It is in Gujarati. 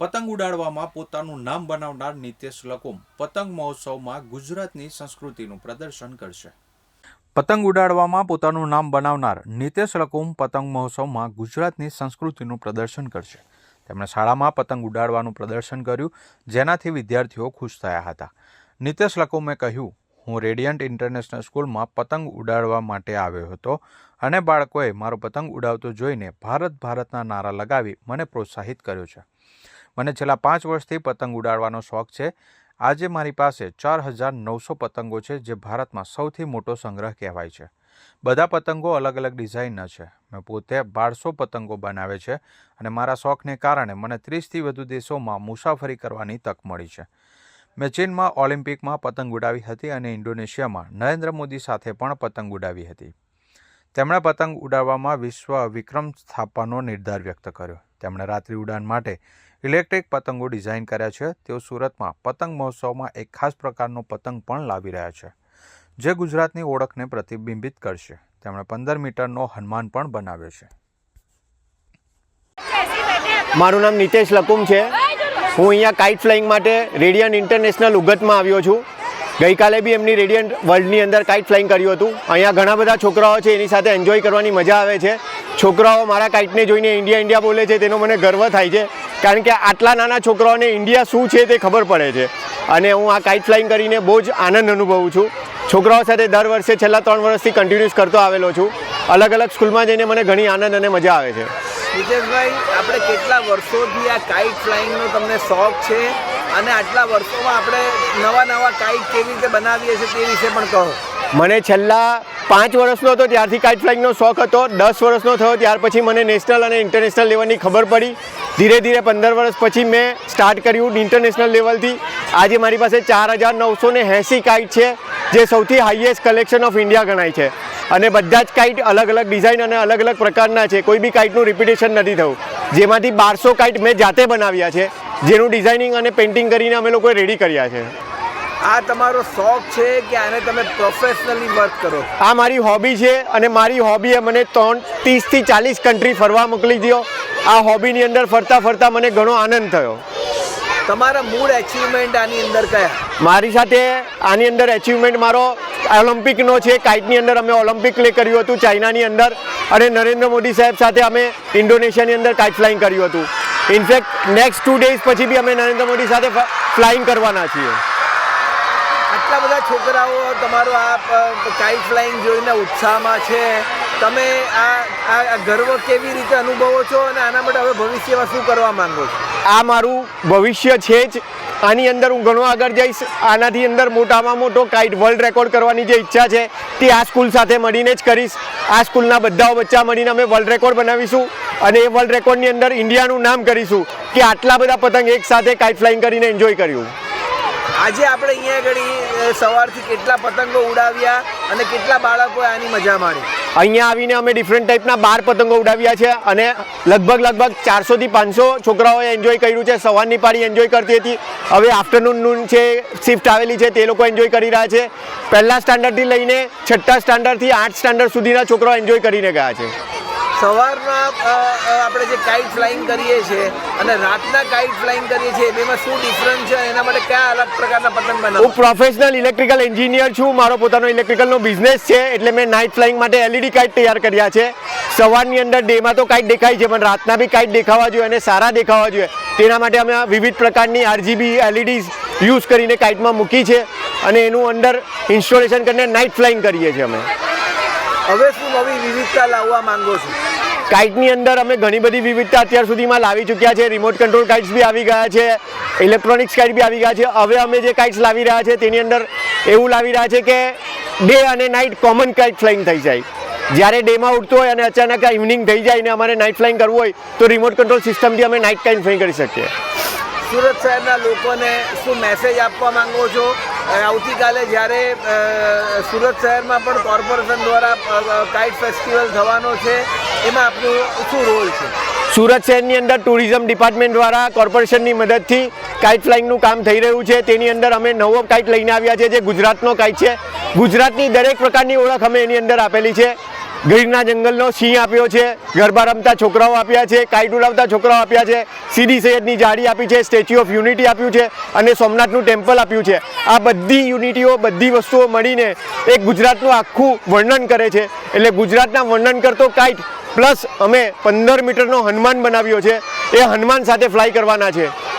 પતંગ ઉડાડવામાં પોતાનું નામ બનાવનાર નિતેશ લકુમ પતંગ મહોત્સવમાં ગુજરાતની સંસ્કૃતિનું પ્રદર્શન કરશે. પતંગ ઉડાડવામાં પોતાનું નામ બનાવનાર નિતેશ લકુમ પતંગ મહોત્સવમાં ગુજરાતની સંસ્કૃતિનું પ્રદર્શન કરશે. તેમણે શાળામાં પતંગ ઉડાડવાનું પ્રદર્શન કર્યું, જેનાથી વિદ્યાર્થીઓ ખુશ થયા હતા. નિતેશ લકુમે કહ્યું, હું રેડિયન્ટ ઇન્ટરનેશનલ સ્કૂલમાં પતંગ ઉડાડવા માટે આવ્યો હતો અને બાળકોએ મારો પતંગ ઉડાવતો જોઈને ભારત ભારતના નારા લગાવી મને પ્રોત્સાહિત કર્યો છે. મને છેલ્લા પાંચ વર્ષથી પતંગ ઉડાડવાનો શોખ છે. આજે મારી પાસે ચાર હજાર નવસો પતંગો છે, જે ભારતમાં સૌથી મોટો સંગ્રહ કહેવાય છે. બધા પતંગો અલગ અલગ ડિઝાઇનના છે. મેં પોતે બારસો પતંગો બનાવે છે અને મારા શોખને કારણે મને ત્રીસથી વધુ દેશોમાં મુસાફરી કરવાની તક મળી છે. મેં ચીનમાં ઓલિમ્પિકમાં પતંગ ઉડાવી હતી અને ઇન્ડોનેશિયામાં નરેન્દ્ર મોદી સાથે પણ પતંગ ઉડાવી હતી. તેમણે પતંગ ઉડાવવામાં વિશ્વ વિક્રમ સ્થાપવાનો નિર્ધાર વ્યક્ત કર્યો. તેમણે રાત્રિ ઉડાન માટે ઇલેક્ટ્રિક પતંગો ડિઝાઇન કર્યા છે. તેઓ સુરતમાં પતંગ મહોત્સવમાં એક ખાસ પ્રકારનો પતંગ પણ લાવી રહ્યા છે, જે ગુજરાતની ઓળખને પ્રતિબિંબિત કરશે. તેમણે પંદર મીટરનો હનુમાન પણ બનાવ્યો છે. મારું નામ નિતેશ લકુમ છે. હું અહીંયા કાઇટ ફ્લાઇંગ માટે રેડિયન ઇન્ટરનેશનલ ઉગતમાં આવ્યો છું. ગઈકાલે બી એમની રેડિયન્ટ વર્લ્ડની અંદર કાઇટ ફ્લાઇંગ કર્યું હતું. અહીંયા ઘણા બધા છોકરાઓ છે, એની સાથે એન્જોય કરવાની મજા આવે છે. છોકરાઓ મારા કાઇટને જોઈને ઇન્ડિયા ઇન્ડિયા બોલે છે, તેનો મને ગર્વ થાય છે. કારણ કે આટલા નાના છોકરાઓને ઇન્ડિયા શું છે તે ખબર પડે છે. અને હું આ કાઇટ ફ્લાઇંગ કરીને બહુ જ આનંદ અનુભવું છું. છોકરાઓ સાથે દર વર્ષે છેલ્લા ત્રણ વર્ષથી કન્ટિન્યુઅસ કરતો આવેલો છું. અલગ અલગ સ્કૂલમાં જઈને મને ઘણી આનંદ અને મજા આવે છે. આપણે કેટલા વર્ષોથી આ કાઇટ ફ્લાઇંગનો તમને શોખ છે? અને આટલા વર્ષોમાં આપણે નવા નવા કાઇટ કેવી રીતે બનાવીએ છીએ તે વિશે પણ કહો. મને છેલ્લા પાંચ વર્ષનો હતો, ત્યારથી કાઇટ ફ્લાઇંગનો શોખ હતો. દસ વર્ષનો થયો, ત્યાર પછી મને નેશનલ અને ઇન્ટરનેશનલ લેવલની ખબર પડી. ધીરે ધીરે પંદર વર્ષ પછી મેં સ્ટાર્ટ કર્યું ઇન્ટરનેશનલ લેવલથી. આજે મારી પાસે ચાર હજાર નવસો ને એંસી કાઇટ છે, જે સૌથી હાઈએસ્ટ કલેક્શન ઓફ ઇન્ડિયા ગણાય છે. અને બધા જ કાઇટ અલગ અલગ ડિઝાઇન અને અલગ અલગ પ્રકારના છે. કોઈ બી કાઇટનું રિપીટેશન નથી થયું. જેમાંથી બારસો કાઇટ મેં જાતે બનાવ્યા છે. જેનું ડિઝાઇનિંગ અને પેઇન્ટિંગ કરીને અમે લોકોએ રેડી કર્યા છે. આ તમારો શોખ છે કે આને તમે પ્રોફેશનલી વર્ક કરો? આ મારી હોબી છે અને મારી હોબીએ મને ત્રણ ત્રીસથી ચાલીસ કન્ટ્રી ફરવા મોકલી દો આ હોબીની અંદર ફરતા ફરતા મને ઘણો આનંદ થયો. તમારા મૂળ એચિવમેન્ટ આની અંદર કયા? મારી સાથે આની અંદર એચિવમેન્ટ મારો ઓલિમ્પિકનો છે કાઇટની અંદર અમે ઓલિમ્પિક પ્લે કર્યું હતું ચાઇનાની અંદર. અને નરેન્દ્ર મોદી સાહેબ સાથે અમે ઇન્ડોનેશિયાની અંદર કાઇટ ફ્લાઇંગ કર્યું હતું. ઇનફેક્ટ નેક્સ્ટ ટુ ડેઝ પછી બી અમે નરેન્દ્ર મોદી સાથે ફ્લાઇંગ કરવાના છીએ. આટલા બધા છોકરાઓ તમારો આ કાઇટ ફ્લાઇંગ જોઈને ઉત્સાહમાં છે. તમે આ આ આ ગર્વ કેવી રીતે અનુભવો છો અને આના માટે હવે ભવિષ્યમાં શું કરવા માંગો છો? આ મારું ભવિષ્ય છે જ. આની અંદર હું ઘણો આગળ જઈશ. આનાથી અંદર મોટામાં મોટો કાઇટ વર્લ્ડ રેકોર્ડ કરવાની જે ઈચ્છા છે, તે આ સ્કૂલ સાથે મળીને જ કરીશ. આ સ્કૂલના બધા બચ્ચા મળીને અમે વર્લ્ડ રેકોર્ડ બનાવીશું અને એ વર્લ્ડ રેકોર્ડની અંદર ઇન્ડિયાનું નામ કરીશું કે આટલા બધા પતંગ એક સાથે કાઇટ ફ્લાઇંગ કરીને એન્જોય કર્યું. આજે આપણે અહીંયા આગળ સવારથી કેટલા પતંગો ઉડાવ્યા અને કેટલા બાળકોએ આની મજા માણી? અહીંયા આવીને અમે ડિફરન્ટ ટાઈપના બાર પતંગો ઉડાવ્યા છે અને લગભગ લગભગ ચારસોથી પાંચસો છોકરાઓએ એન્જોય કર્યું છે. સવારની પાળી એન્જોય કરતી હતી. હવે આફ્ટરનૂન નૂન છે શિફ્ટ આવેલી છે તે લોકો એન્જોય કરી રહ્યા છે. પહેલા સ્ટાન્ડર્ડથી લઈને છઠ્ઠા સ્ટાન્ડર્ડથી આઠ સ્ટાન્ડર્ડ સુધીના છોકરાઓ એન્જોય કરીને ગયા છે. સવારના આપણે જે કાઇટ ફ્લાઇંગ કરીએ છીએ અને રાતના કાઇટ ફ્લાઇંગ કરીએ છીએ, એમાં શું ડિફરન્સ છે? એના માટે કયા અલગ પ્રકારના પતંગ હું પ્રોફેશનલ ઇલેક્ટ્રિકલ એન્જિનિયર છું. મારો પોતાનો ઇલેક્ટ્રિકલનો બિઝનેસ છે, એટલે મેં નાઇટ ફ્લાઇંગ માટે એલઈડી કાઇટ તૈયાર કર્યા છે. સવારની અંદર ડેમાં તો કાઇટ દેખાય છે, પણ રાતના બી કાઇટ દેખાવા જોઈએ અને સારા દેખાવા જોઈએ. તેના માટે અમે વિવિધ પ્રકારની આરજીબી એલઈડીઝ યુઝ કરીને કાઇટમાં મૂકી છે અને એનું અંદર ઇન્સ્ટોલેશન કરીને નાઇટ ફ્લાઇંગ કરીએ છીએ અમે. હવે શું નવી વિવિધતા લાવવા માંગો છો? કાઇટની અંદર અમે ઘણી બધી વિવિધતા અત્યાર સુધીમાં લાવી ચૂક્યા છે. રિમોટ કંટ્રોલ કાઇટ્સ બી આવી ગયા છે. ઇલેક્ટ્રોનિક્સ કાઇટ બી આવી ગયા છે. હવે અમે જે કાઇટ્સ લાવી રહ્યા છે તેની અંદર એવું લાવી રહ્યા છે કે ડે અને નાઇટ કોમન કાઇટ ફ્લાઇંગ થઈ જાય. જ્યારે ડેમાં ઉઠતો હોય અને અચાનક આ ઇવનિંગ થઈ જાય ને અમારે નાઇટ ફ્લાઇંગ કરવું હોય તો રિમોટ કંટ્રોલ સિસ્ટમથી અમે નાઇટ કાઇટ ફ્લાઇંગ કરી શકીએ. સુરત શહેરના લોકોને શું મેસેજ આપવા માંગો છો? આવતીકાલે જ્યારે સુરત શહેરમાં પણ કોર્પોરેશન દ્વારા કાઇટ ફેસ્ટિવલ થવાનો છે, એમાં આપનું શું રોલ છે? સુરત શહેરની અંદર ટુરિઝમ ડિપાર્ટમેન્ટ દ્વારા કોર્પોરેશનની મદદથી કાઇટ ફ્લાઇંગનું કામ થઈ રહ્યું છે. તેની અંદર અમે નવો કાઇટ લઈને આવ્યા છે, જે ગુજરાતનો કાઇટ છે. ગુજરાતની દરેક પ્રકારની ઓળખ અમે એની અંદર આપેલી છે. ગીરના જંગલનો સિંહ આપ્યો છે. ગરબા રમતા છોકરાઓ આપ્યા છે. કાયટુ લાવતા છોકરાઓ આપ્યા છે. સીડી સૈયદની જાળી આપી છે. સ્ટેચ્યુ ઓફ યુનિટી આપ્યું છે અને સોમનાથનું ટેમ્પલ આપ્યું છે. આ બધી યુનિટીઓ, બધી વસ્તુઓ મળીને એક ગુજરાતનું આખું વર્ણન કરે છે. એટલે ગુજરાતના વર્ણન કરતો કાઇટ. પ્લસ અમે પંદર મીટરનો હનુમાન બનાવ્યો છે. એ હનુમાન સાથે ફ્લાય કરવાના છે.